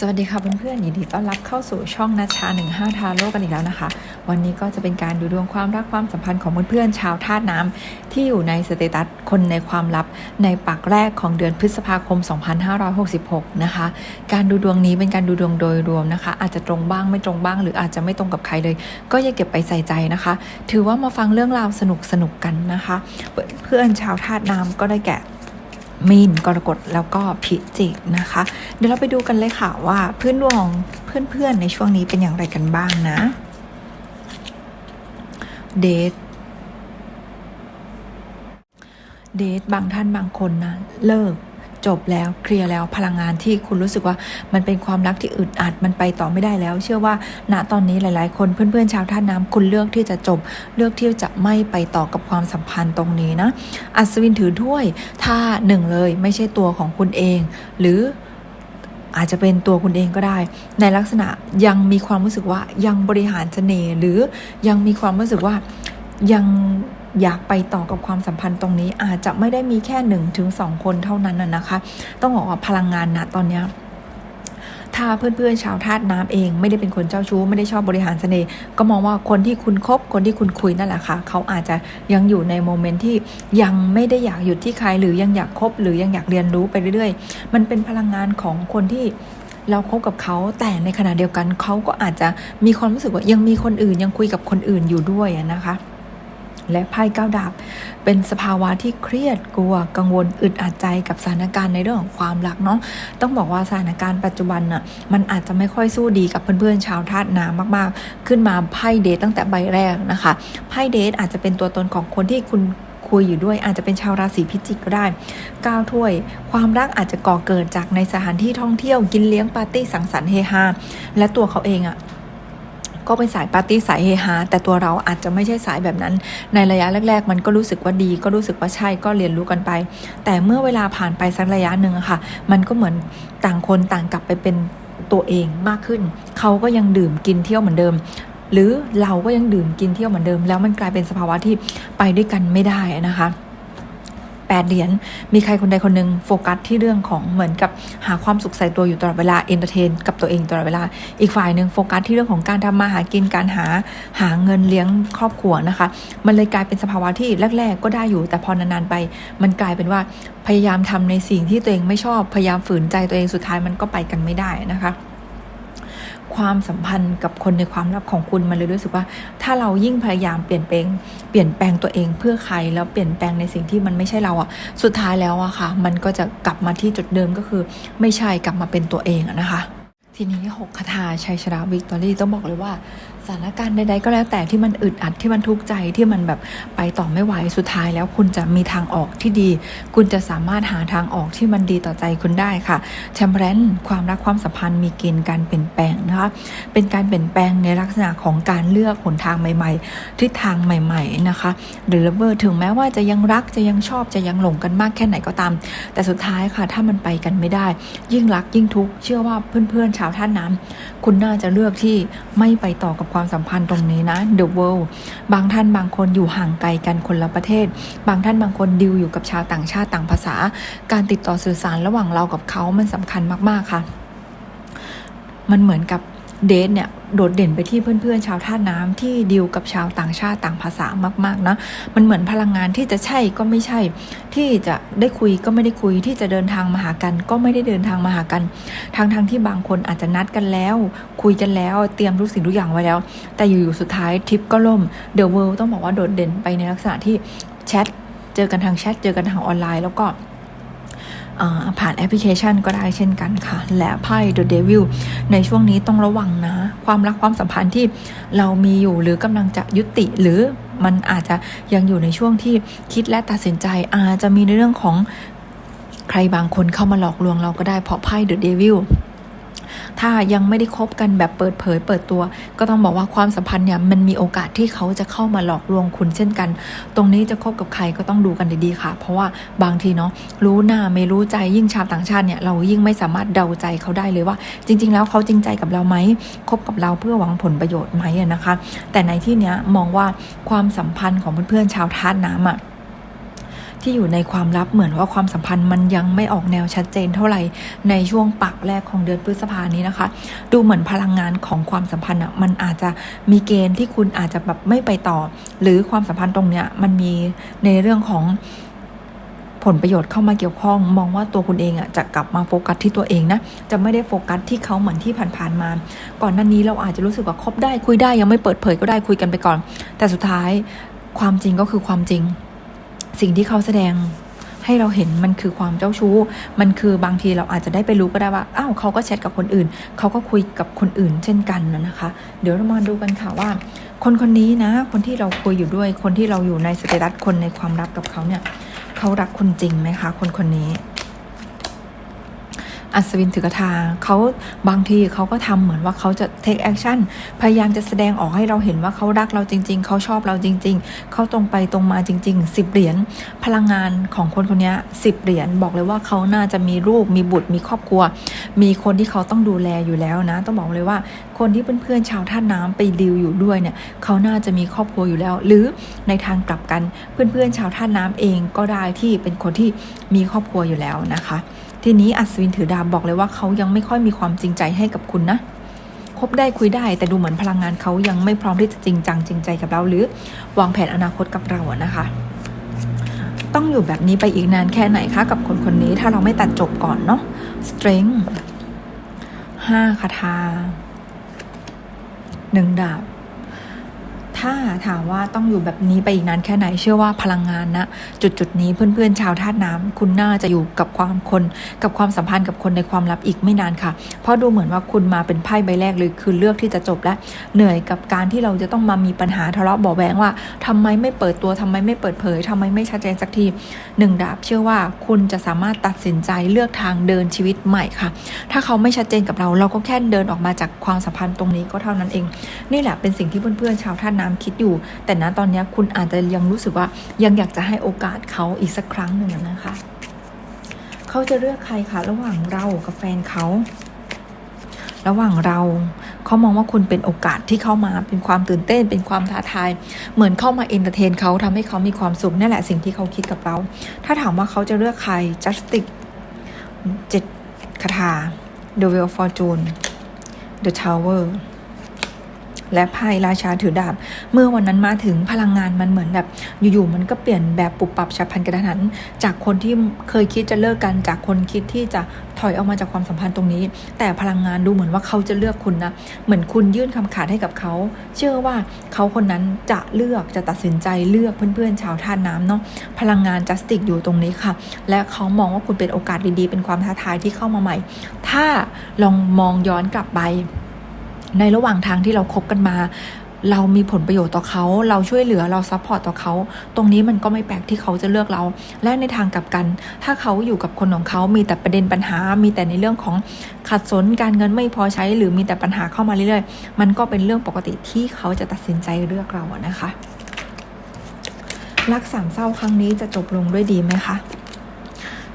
สวัสดีค่ะเพื่อนๆยินดีต้อนรับเข้าสู่ช่องนาชา 15 ทาโลกกันอีกแล้วนะคะ วันนี้ก็จะเป็นการดูดวงความรักความสัมพันธ์ของเพื่อนๆชาวธาตุน้ำที่อยู่ในสเตตัสคนในความลับในปักแรกของเดือนพฤษภาคม 2566 นะคะ การดูดวงนี้เป็นการดูดวงโดยรวมนะคะ อาจจะตรงบ้างไม่ตรงบ้าง หรืออาจจะไม่ตรงกับใครเลย ก็อย่าเก็บไปใส่ใจนะคะ ถือว่ามาฟังเรื่องราวสนุกๆกันนะคะ เพื่อนๆชาวธาตุน้ำก็ได้แก่ มีนกรกฎแล้วก็พิจิกนะคะ เดี๋ยวเราไปดูกันเลยค่ะว่าเพื่อนดวงเพื่อนๆในช่วงนี้เป็นอย่างไรกันบ้างนะเดทเดทบางท่านบางคนนะเลิก จบแล้วเคลียร์แล้วพลังงานที่คุณรู้สึกว่ามันเป็นความรักที่อึดอัดมันไปต่อไม่ได้แล้ว เชื่อว่าณตอนนี้หลาย ๆ คนเพื่อนๆชาวท่าน้ำคุณเลือกที่จะจบ เลือกที่จะไม่ไปต่อกับความสัมพันธ์ตรงนี้นะอัศวินถือถ้วยถ้าหนึ่งเลยไม่ใช่ตัวของคุณเอง หรืออาจจะเป็นตัวคุณเองก็ได้ ในลักษณะยังมีความรู้สึกว่ายังบริหารเสน่ห์หรือยังมีความรู้สึกว่ายัง อยากไปต่อกับความสัมพันธ์ตรงนี้อาจจะไม่ได้มีแค่หนึ่งถึงสองคนเท่านั้นนะนะคะ ต้องบอกว่าพลังงานนะตอนนี้ถ้าเพื่อนๆชาวธาตุน้ำเอง ไม่ได้เป็นคนเจ้าชู้ไม่ได้ชอบบริหารเสน่ห์ก็มองว่าคนที่คุณคบคนที่คุณคุยนั่นแหละค่ะ เขาอาจจะยังอยู่ในโมเมนต์ที่ยังไม่ได้อยากหยุดที่ใครหรือยังอยากคบหรือยังอยากเรียนรู้ไปเรื่อยๆ มันเป็นพลังงานของคนที่เราคบกับเขาแต่ในขณะเดียวกันเขาก็อาจจะมีความรู้สึกว่ายังมีคนอื่นยังคุยกับคนอื่นอยู่ด้วยนะคะ และไพ่ก้าวดาบ เป็นสภาวะที่เครียดกลัวกังวลอึดอัดใจกับสถานการณ์ในเรื่องของความรักเนาะต้องบอกว่าสถานการณ์ปัจจุบันน่ะมันอาจจะไม่ค่อยสู้ดีกับเพื่อนๆชาวธาตุน้ำมากๆ ขึ้นมาไพ่เดทตั้งแต่ใบแรกนะคะไพ่เดทอาจจะเป็นตัวตนของคนที่คุณคุยอยู่ด้วยอาจจะเป็นชาวราศีพิจิกก็ได้ก้าวถ้วย ความรักอาจจะก่อเกิดจากในสถานที่ท่องเที่ยวกินเลี้ยงปาร์ตี้สังสรรค์เฮฮาและตัวเขาเองอะ ก็เป็นสายปาร์ตี้สายเฮฮาแต่ตัวเราอาจจะไม่ใช่สายแบบนั้น ในระยะแรก ๆ มันก็รู้สึกว่าดี ก็รู้สึกว่าใช่ก็เรียนรู้กันไป แต่เมื่อเวลาผ่านไปสักระยะหนึ่งค่ะ มันก็เหมือนต่างคนต่างกลับไปเป็นตัวเองมากขึ้น เขาก็ยังดื่มกินเที่ยวเหมือนเดิม หรือเราก็ยังดื่มกินเที่ยวเหมือนเดิม แล้วมันกลายเป็นสภาวะที่ไปด้วยกันไม่ได้นะคะ แปดเหรียญ มีใครคนใดคนหนึ่งโฟกัสที่เรื่องของเหมือนกับหาความสุขใส่ตัวอยู่ตลอดเวลาเอนเตอร์เทนกับตัวเองตลอดเวลา อีกฝ่ายหนึ่งโฟกัสที่เรื่องของการทำมาหากินการหาหาเงินเลี้ยงครอบครัวนะคะ มันเลยกลายเป็นสภาวะที่แรก ๆ ก็ได้อยู่ แต่พอนานๆไป มันกลายเป็นว่าพยายามทำในสิ่งที่ตัวเองไม่ชอบ พยายามฝืนใจตัวเองสุดท้ายมันก็ไปกันไม่ได้นะคะ ความสัมพันธ์กับคนในความลับของคุณมันเลยรู้สึกว่า ถ้าเรายิ่งพยายามเปลี่ยนแปลงเปลี่ยนแปลงตัวเองเพื่อใครแล้วเปลี่ยนแปลงในสิ่งที่มันไม่ใช่เราอะสุดท้ายแล้วอะค่ะ มันก็จะกลับมาที่จุดเดิมก็คือ ไม่ใช่กลับมาเป็นตัวเองอะนะคะทีนี้หกคาถาชัยชนะวิกตอรี่ต้องบอกเลยว่า สถานการณ์ใดๆก็แล้วแต่ที่มันอึดอัดที่มันทุกข์ใจที่มันแบบไปต่อไม่ไหวสุดท้ายแล้วคุณจะมีทางออกที่ดี คุณจะสามารถหาทางออกที่มันดีต่อใจคุณได้ค่ะแชมเปญความรักความสัมพันธ์มีเกณฑ์การเปลี่ยนแปลงนะคะเป็นการเปลี่ยนแปลงในลักษณะของการเลือกหนทางใหม่ๆทิศทางใหม่ ๆนะคะหรือเบอร์ถึงแม้ว่าจะยังรักจะยังชอบจะยังหลงกันมากแค่ไหนก็ตาม แต่สุดท้ายค่ะ ถ้ามันไปกันไม่ได้ ยิ่งรักยิ่งทุกข์เชื่อว่าเพื่อนๆชาวท่าน้ำคุณน่าจะเลือกที่ไม่ไปต่อกับความสัมพันธ์ตรงนี้นะ The World บางท่านบางคนอยู่ห่างไกลกันคนละประเทศ บางท่านบางคนดิวอยู่กับชาวต่างชาติต่างภาษา การติดต่อสื่อสารระหว่างเรากับเขามันสำคัญมาก ๆ ค่ะ มันเหมือนกับ เดทเนี่ยโดดเด่นไปที่เพื่อนๆ ชาวท่าน้ำที่ดิวกับชาวต่างชาติต่างภาษามากๆนะมันเหมือนพลังงานที่จะใช่ก็ไม่ใช่ ที่จะได้คุยก็ไม่ได้คุยที่จะเดินทางมาหากัน ก็ไม่ได้เดินทางมาหากันทางทางที่บางคนอาจจะนัดกันแล้ว คุยกันแล้วเตรียมทุกสิ่งทุกอย่างไว้แล้ว แต่อยู่ๆสุดท้ายทริปก็ล่มเดอะเวิลด์ต้องบอกว่าโดดเด่นไปในลักษณะที่แชทเจอกันทางแชทเจอกันทางออนไลน์แล้วก็ ผ่านแอปพลิเคชันก็ได้เช่นกันค่ะ และไพ่ The Devil ในช่วงนี้ต้องระวังนะ ความรักความสัมพันธ์ที่เรามีอยู่หรือกำลังจะยุติหรือมันอาจจะยังอยู่ในช่วงที่คิดและตัดสินใจอาจจะมีในเรื่องของใครบางคนเข้ามาหลอกลวงเราก็ได้เพราะไพ่ The Devil ถ้ายังไม่ได้คบกันแบบเปิดเผยเปิดตัว ก็ต้องบอกว่าความสัมพันธ์เนี่ยมันมีโอกาสที่เขาจะเข้ามาหลอกลวงคุณเช่นกัน ตรงนี้จะคบกับใครก็ต้องดูกันดีๆค่ะ เพราะว่าบางทีเนาะรู้หน้าไม่รู้ใจยิ่งชาวต่างชาติเนี่ยเรายิ่งไม่สามารถเดาใจเขาได้เลยว่า จริง ๆ แล้วเขาจริงใจกับเราไหมคบกับเราเพื่อหวังผลประโยชน์ไหมนะคะ แต่ในที่เนี้ยมองว่าความสัมพันธ์ของเพื่อนๆชาวท่าน้ำอะ ที่อยู่ในความลับเหมือนว่าความสัมพันธ์มันยังไม่ออกแนวชัดเจนเท่าไหร่ในช่วงปักแรกของเดือนพฤษภานี้นะคะ ดูเหมือนพลังงานของความสัมพันธ์อะมันอาจจะมีเกณฑ์ที่คุณอาจจะแบบไม่ไปต่อ หรือความสัมพันธ์ตรงเนี้ยมันมีในเรื่องของผลประโยชน์เข้ามาเกี่ยวข้องมองว่าตัวคุณเองอะจะกลับมาโฟกัสที่ตัวเองนะจะไม่ได้โฟกัสที่เขาเหมือนที่ผ่านๆมา ก่อนหน้านี้เราอาจจะรู้สึกว่าคบได้คุยได้ยังไม่เปิดเผยก็ได้คุยกันไปก่อน แต่สุดท้ายความจริงก็คือความจริง สิ่งที่เขาแสดงให้เราเห็นมันคือความเจ้าชู้ มันคือบางทีเราอาจจะได้ไปรู้ก็ได้ว่า อ้าวเขาก็แชทกับคนอื่น เขาก็คุยกับคนอื่นเช่นกันนะนะคะ เดี๋ยวเรามาดูกันค่ะว่า คนคนนี้นะ คนที่เราคุยอยู่ด้วย คนที่เราอยู่ในสเตตัสคนในความรักกับเขาเนี่ย เขารักคุณจริงไหมคะ คนคนนี้ อัศวินถือกระทาเขาบางทีเขาก็ทำเหมือนว่าเขาจะ take action พยายามจะแสดงออกให้เราเห็นว่าเขารักเราจริง ๆ เขาชอบเราจริง ๆ เขาตรงไปตรงมาจริง ๆ 10 เหรียญพลังงานของคนคนนี้10เหรียญบอกเลยว่าเขาน่าจะมีลูกมีบุตรมีครอบครัว มีคนที่เขาต้องดูแลอยู่แล้วนะ ต้องบอกเลยว่าคนที่เพื่อนๆชาวท่าน้ำไปดิวอยู่ด้วยเนี่ยเขาน่าจะมีครอบครัวอยู่แล้ว หรือในทางกลับกันเพื่อนๆชาวท่าน้ำเองก็ได้ที่เป็นคนที่มีครอบครัวอยู่แล้วนะคะ ทีนี้อัศวินถือดาบบอกเลยว่าเขายังไม่ค่อยมีความจริงใจให้กับคุณนะคบได้คุยได้ แต่ดูเหมือนพลังงานเขายังไม่พร้อมที่จะจริงจังจริงใจกับเราหรือวางแผนอนาคตกับเราอะนะคะ ต้องอยู่แบบนี้ไปอีกนานแค่ไหนคะกับคนคนนี้ถ้าเราไม่ตัดจบก่อนเนาะ strength ห้าคาถาหนึ่งดาบ ถ้าถามว่าต้องอยู่แบบนี้ไปอีกนานแค่ไหนเชื่อว่าพลังงานนะจุดจุดนี้เพื่อนๆชาวธาตุน้ำคุณน่าจะอยู่กับความคน กับความสัมพันธ์กับคนในความลับอีกไม่นานค่ะ เพราะดูเหมือนว่าคุณมาเป็นไพ่ใบแรกเลยคือเลือกที่จะจบและเหนื่อยกับการที่เราจะต้องมามีปัญหาทะเลาะบาแวงว่าทำไมไม่เปิดตัวทำไมไม่เปิดเผยทำไมไม่ชัดเจนสักทีหนึ่งดาบเชื่อว่าคุณจะสามารถตัดสินใจเลือกทางเดินชีวิตใหม่ค่ะ ถ้าเขาไม่ชัดเจนกับเราเราก็แค่เดินออกมาจากความสัมพันธ์ตรงนี้ก็เท่านั้นเอง นี่แหละเป็นสิ่งที่เพื่อนๆชาวท่าน้ำคิดอยู่ แต่ณตอนนี้คุณอาจจะยังรู้สึกว่ายังอยากจะให้โอกาสเขาอีกสักครั้งหนึ่งนะคะ เขาจะเลือกใครคะระหว่างเรากับแฟนเขาระหว่างเราเขามองว่าคุณเป็นโอกาสที่เข้ามาเป็นความตื่นเต้น เป็นความท้าทาย เหมือนเข้ามาเอนเตอร์เทนเขาทำให้เขามีความสุขนั่นแหละสิ่งที่เขาคิดกับเรา ถ้าถามว่าเขาจะเลือกใคร justice เจ็ดคาถา The Wheel of Fortune The Tower และไพ่ราชาถือดาบ เมื่อวันนั้นมาถึงพลังงานมันเหมือนแบบอยู่ๆมันก็เปลี่ยนแบบปุบปับฉับพลันกระทันหัน จากคนที่เคยคิดจะเลิกกันจากคนคิดที่จะถอยออกมาจากความสัมพันธ์ตรงนี้ แต่พลังงานดูเหมือนว่าเขาจะเลือกคุณนะ เหมือนคุณยื่นคำขาดให้กับเขา เชื่อว่าเขาคนนั้นจะเลือกจะตัดสินใจเลือกเพื่อนๆชาวท่าน้ำเนาะพลังงานจัสติกอยู่ตรงนี้ค่ะ และเขามองว่าคุณเป็นโอกาสดีๆ เป็นความท้าทายที่เข้ามาใหม่ ถ้าลองมองย้อนกลับไป ในระหว่างทางที่เราคบกันมา เรามีผลประโยชน์ต่อเขา เราช่วยเหลือเราซัพพอร์ตต่อเขา ตรงนี้มันก็ไม่แปลกที่เขาจะเลือกเรา และในทางกลับกัน ถ้าเขาอยู่กับคนของเขามีแต่ประเด็นปัญหา มีแต่ในเรื่องของขัดสนการเงินไม่พอใช้ หรือมีแต่ปัญหาเข้ามาเรื่อยๆ มันก็เป็นเรื่องปกติที่เขาจะตัดสินใจเลือกเรานะคะ รักสามเศร้าครั้งนี้จะจบลงด้วยดีไหมคะ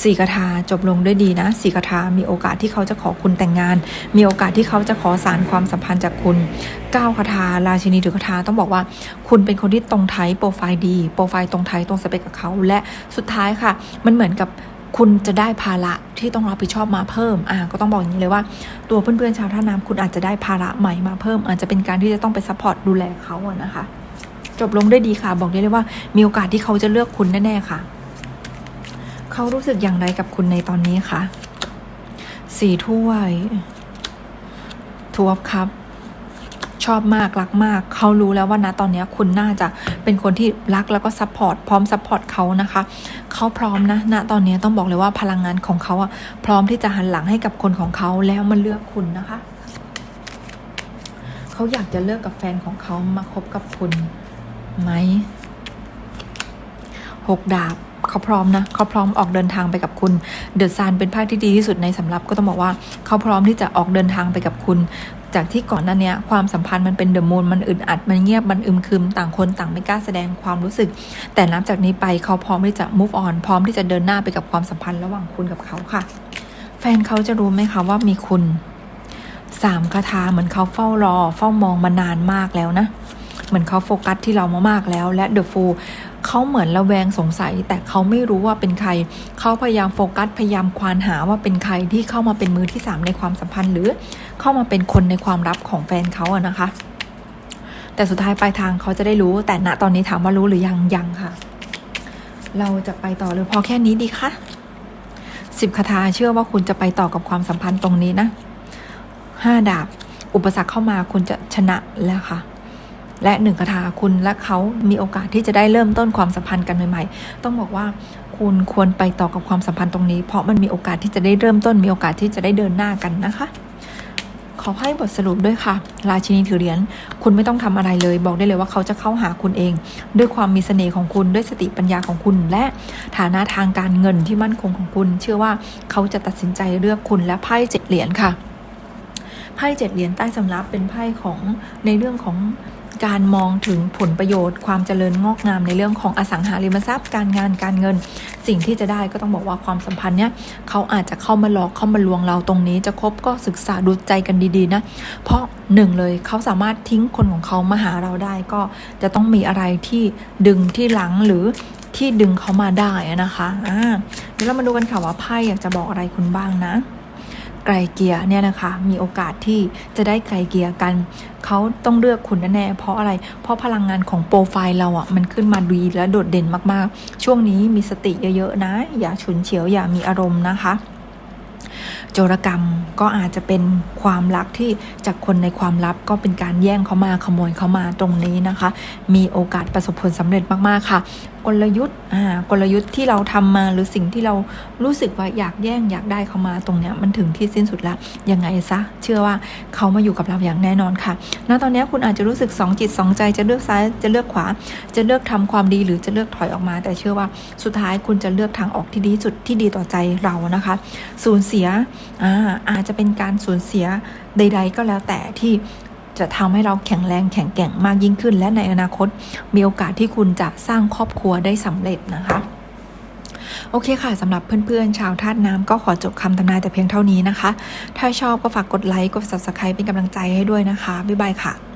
สี่คาถาจบลงด้วยดีนะสี่คาถามีโอกาสที่เขาจะขอคุณแต่งงาน มีโอกาสที่เขาจะขอสารความสัมพันธ์จากคุณเก้าคาถาราชินีถือคาถาต้องบอกว่า คุณเป็นคนที่ตรงไทป์โปรไฟล์ดีโปรไฟล์ตรงไทป์ตรงสเปคกับเขาและสุดท้ายค่ะ มันเหมือนกับคุณจะได้ภาระที่ต้องรับผิดชอบมาเพิ่ม อ่า ก็ต้องบอกอย่างนี้เลยว่า ตัวเพื่อนๆชาวท่าน้ำคุณอาจจะได้ภาระใหม่มาเพิ่ม อาจจะเป็นการที่จะต้องไปซัพพอร์ตดูแลเขาอะนะคะ จบลงได้ดีค่ะ บอกได้เลยว่า มีโอกาสที่เขาจะเลือกคุณแน่ๆค่ะ เขารู้สึกอย่างไรกับคุณในตอนนี้คะสี่ถ้วยทวบครับ ชอบมาก รักมาก เขารู้แล้วว่านะตอนนี้คุณน่าจะเป็นคนที่รักแล้วก็ซัพพอร์ตพร้อมซัพพอร์ตเขานะคะ เขาพร้อมนะณตอนนี้ต้องบอกเลยว่าพลังงานของเขาอะพร้อมที่จะหันหลังให้กับคนของเขาแล้วมาเลือกคุณนะคะ เขาอยากจะเลิกกับแฟนของเขามาคบกับคุณไหมหกดาบ เขาพร้อมนะเขาพร้อมออกเดินทางไปกับคุณ เดอะซันเป็นภาคที่ดีที่สุดในสำรับก็ต้องบอกว่าเขาพร้อมที่จะออกเดินทางไปกับคุณ จากที่ก่อนหน้าเนี้ยความสัมพันธ์มันเป็นเดอะมูนมันอึดอัดมันเงียบมันอึมครึมต่างคนต่างไม่กล้าแสดงความรู้สึก แต่นับจากนี้ไปเขาพร้อมที่จะ move on พร้อมที่จะเดินหน้าไปกับความสัมพันธ์ระหว่างคุณกับเขาค่ะ แฟนเขาจะรู้ไหมคะว่ามีคุณสามคาถาเหมือนเขาเฝ้ารอ เฝ้ามองมานานมากแล้วนะ เหมือนเขาโฟกัสที่เรามามากแล้ว และเดอะฟู เขาเหมือนระแวงสงสัย แต่เขาไม่รู้ว่าเป็นใคร เขาพยายามโฟกัสพยายามควานหาว่าเป็นใครที่เข้ามาเป็นมือที่สามในความสัมพันธ์ หรือเข้ามาเป็นคนในความลับของแฟนเขาอะนะคะ แต่สุดท้ายปลายทางเขาจะได้รู้แต่ณตอนนี้ถามว่ารู้หรือยังยังค่ะ เราจะไปต่อหรือพอแค่นี้ดีคะสิบคาถาเชื่อว่าคุณจะไปต่อกับความสัมพันธ์ตรงนี้นะห้าดาบ อุปสรรคเข้ามาคุณจะชนะแล้วค่ะ และหนึ่งคาถาคุณและเขามีโอกาสที่จะได้เริ่มต้นความสัมพันธ์กันใหม่ๆ ต้องบอกว่าคุณควรไปต่อกับความสัมพันธ์ตรงนี้ เพราะมันมีโอกาสที่จะได้เริ่มต้นมีโอกาสที่จะได้เดินหน้ากันนะคะขอให้บทสรุปด้วยค่ะ ราชินีถือเหรียญ คุณไม่ต้องทำอะไรเลย บอกได้เลยว่าเขาจะเข้าหาคุณเอง ด้วยความมีเสน่ห์ของคุณ ด้วยสติปัญญาของคุณ และฐานะทางการเงินที่มั่นคงของคุณ เชื่อว่าเขาจะตัดสินใจเลือกคุณและไพ่เจ็ดเหรียญค่ะ ไพ่เจ็ดเหรียญใต้สำรับเป็นไพ่ของในเรื่องของ การมองถึงผลประโยชน์ ความเจริญงอกงามในเรื่องของอสังหาริมทรัพย์ การงานการเงิน สิ่งที่จะได้ก็ต้องบอกว่าความสัมพันธ์เนี้ยเขาอาจจะเข้ามาหลอกเข้ามาลวงเราตรงนี้ จะคบก็ศึกษาดูใจกันดีๆนะ เพราะหนึ่งเลยเขาสามารถทิ้งคนของเขามาหาเราได้ก็จะต้องมีอะไรที่ดึงที่หลังหรือที่ดึงเขามาได้นะคะอ่าเดี๋ยวเรามาดูกันค่ะว่าไพ่อยากจะบอกอะไรคุณบ้างนะ ไกลเกียร์เนี่ยนะคะ มีโอกาสที่จะได้ไกลเกียร์กันเขาต้องเลือกคุณแน่ๆเพราะอะไร เพราะพลังงานของโปรไฟล์เราอะ่ะมันขึ้นมาดีและโดดเด่นมากๆ ช่วงนี้มีสติเยอะๆนะ อย่าฉุนเฉียวอย่ามีอารมณ์นะคะโจรกรรมก็อาจจะเป็นความรักที่จากคนในความลับก็เป็นการแย่งเขามาขโมยเขามาตรงนี้นะคะ มีโอกาสประสบผลสำเร็จมากๆค่ะ กลยุทธ์อ่ากลยุทธ์ที่เราทำมาหรือสิ่งที่เรารู้สึกว่าอยากแย่งอยากได้เขามาตรงเนี้ยมันถึงที่สิ้นสุดแล้วยังไงซะเชื่อว่าเขามาอยู่กับเราอย่างแน่นอนค่ะณตอนนี้คุณอาจจะรู้สึกสองจิตสองใจจะเลือกซ้ายจะเลือกขวา จะเลือกทำความดีหรือจะเลือกถอยออกมา แต่เชื่อว่าสุดท้ายคุณจะเลือกทางออกที่ดีที่สุดที่ดีต่อใจเรานะคะสูญเสียอ่าอาจจะเป็นการสูญเสียใด ๆ ก็แล้วแต่ที่ จะทำให้เราแข็งแรงแข็งแกร่งมากยิ่งขึ้น และในอนาคตมีโอกาสที่คุณจะสร้างครอบครัวได้สำเร็จนะคะโอเคค่ะสำหรับเพื่อนๆ ชาวธาตุน้ำก็ขอจบคำทำนายแต่เพียงเท่านี้นะคะ ถ้าชอบก็ฝากกดไลค์ กด subscribe เป็นกำลังใจให้ด้วยนะคะ บ๊ายบายค่ะ